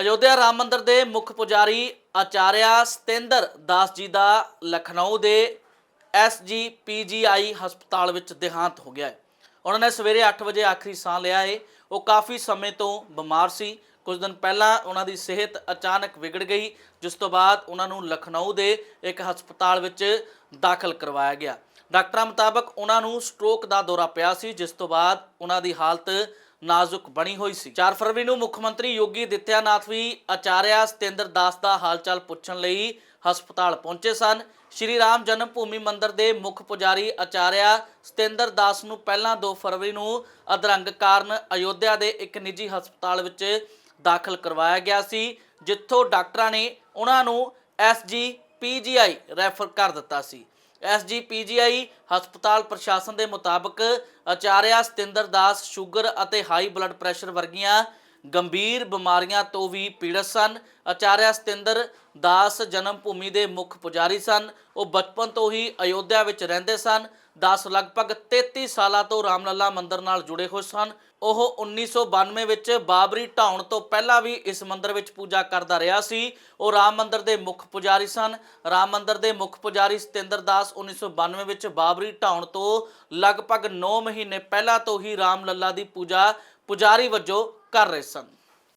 ਅਯੋਧਿਆ ਰਾਮ ਮੰਦਰ ਦੇ ਮੁੱਖ ਪੁਜਾਰੀ ਆਚਾਰਿਆ ਸਤਿੰਦਰ ਦਾਸ ਜੀ ਦਾ ਲਖਨਊ ਦੇ ਐਸਜੀਪੀਜੀਆਈ ਹਸਪਤਾਲ ਵਿੱਚ ਦੇਹਾਂਤ ਹੋ ਗਿਆ ਹੈ। ਉਹਨਾਂ ਨੇ ਸਵੇਰੇ 8 ਵਜੇ ਆਖਰੀ ਸਾਹ ਲਿਆ ਹੈ ਉਹ ਕਾਫੀ ਸਮੇਂ ਤੋਂ ਬਿਮਾਰ ਸੀ। ਕੁਝ ਦਿਨ ਪਹਿਲਾਂ ਉਹਨਾਂ ਦੀ ਸਿਹਤ ਅਚਾਨਕ ਵਿਗੜ ਗਈ, ਜਿਸ ਤੋਂ ਬਾਅਦ ਉਹਨਾਂ ਨੂੰ ਲਖਨਊ ਦੇ ਇੱਕ ਹਸਪਤਾਲ ਵਿੱਚ ਦਾਖਲ ਕਰਵਾਇਆ ਗਿਆ। ਡਾਕਟਰਾਂ ਮੁਤਾਬਕ ਉਹਨਾਂ ਨੂੰ ਸਟ੍ਰੋਕ ਦਾ ਦੌਰਾ ਪਿਆ ਸੀ, ਜਿਸ ਤੋਂ ਬਾਅਦ ਉਹਨਾਂ ਦੀ ਹਾਲਤ ਨਾਜ਼ੁਕ ਬਣੀ ਹੋਈ ਸੀ। 4 ਫਰਵਰੀ ਨੂੰ ਮੁੱਖ ਮੰਤਰੀ ਯੋਗੀ ਦਿੱਤਿਆਨਾਥ ਵੀ ਆਚਾਰਿਆ ਸਤਿੰਦਰ ਦਾਸ ਦਾ ਹਾਲਚਾਲ ਪੁੱਛਣ ਲਈ ਹਸਪਤਾਲ ਪਹੁੰਚੇ ਸਨ। ਸ਼੍ਰੀ ਰਾਮ ਜਨਮ ਭੂਮੀ ਮੰਦਿਰ ਦੇ ਮੁੱਖ ਪੁਜਾਰੀ ਆਚਾਰਿਆ ਸਤਿੰਦਰ ਦਾਸ ਨੂੰ ਪਹਿਲਾਂ 2 ਫਰਵਰੀ ਨੂੰ ਅਧਰੰਗ ਕਾਰਨ ਅਯੋਧਿਆ ਦੇ ਇੱਕ ਨਿੱਜੀ ਹਸਪਤਾਲ ਵਿੱਚ ਦਾਖਲ ਕਰਵਾਇਆ ਗਿਆ ਸੀ, ਜਿੱਥੋਂ ਡਾਕਟਰਾਂ ਨੇ ਉਹਨਾਂ ਨੂੰ ਐਸਜੀਪੀਜੀਆਈ ਰੈਫਰ ਕਰ ਦਿੱਤਾ ਸੀ। ਐਸਜੀਪੀਜੀਆਈ ਹਸਪਤਾਲ ਪ੍ਰਸ਼ਾਸਨ ਦੇ ਮੁਤਾਬਕ ਆਚਾਰਿਆ ਸਤਿੰਦਰ ਦਾਸ ਸ਼ੂਗਰ ਅਤੇ ਹਾਈ ਬਲੱਡ ਪ੍ਰੈਸ਼ਰ ਵਰਗੀਆਂ ਗੰਭੀਰ ਬਿਮਾਰੀਆਂ ਤੋਂ ਵੀ ਪੀੜਤ ਸਨ। ਆਚਾਰਿਆ ਸਤਿੰਦਰ ਦਾਸ ਜਨਮ ਭੂਮੀ ਦੇ ਮੁੱਖ ਪੁਜਾਰੀ ਸਨ। ਉਹ ਬਚਪਨ ਤੋਂ ਹੀ ਅਯੋਧਿਆ ਵਿੱਚ ਰਹਿੰਦੇ ਸਨ। ਦਾਸ ਲਗਭਗ 33 ਸਾਲਾਂ ਤੋਂ ਰਾਮਲੱਲਾ ਮੰਦਿਰ ਨਾਲ ਜੁੜੇ ਹੋਏ ਸਨ। ਉਹ 1992 ਵਿੱਚ ਬਾਬਰੀ ਢਾਉਣ ਤੋਂ ਪਹਿਲਾਂ ਵੀ ਇਸ ਮੰਦਿਰ ਵਿੱਚ ਪੂਜਾ ਕਰਦਾ ਰਿਹਾ ਸੀ। ਉਹ ਰਾਮ ਮੰਦਿਰ ਦੇ ਮੁੱਖ ਪੁਜਾਰੀ ਸਨ। ਰਾਮ ਮੰਦਿਰ ਦੇ ਮੁੱਖ ਪੁਜਾਰੀ ਸਤਿੰਦਰ ਦਾਸ 1992 ਵਿੱਚ ਬਾਬਰੀ ਢਾਉਣ ਤੋਂ ਲਗਭਗ 9 ਮਹੀਨੇ ਪਹਿਲਾਂ ਤੋਂ ਹੀ ਰਾਮ ਲੱਲਾ ਦੀ ਪੂਜਾ ਪੁਜਾਰੀ ਵਜੋਂ ਕਰ ਰਹੇ ਸਨ।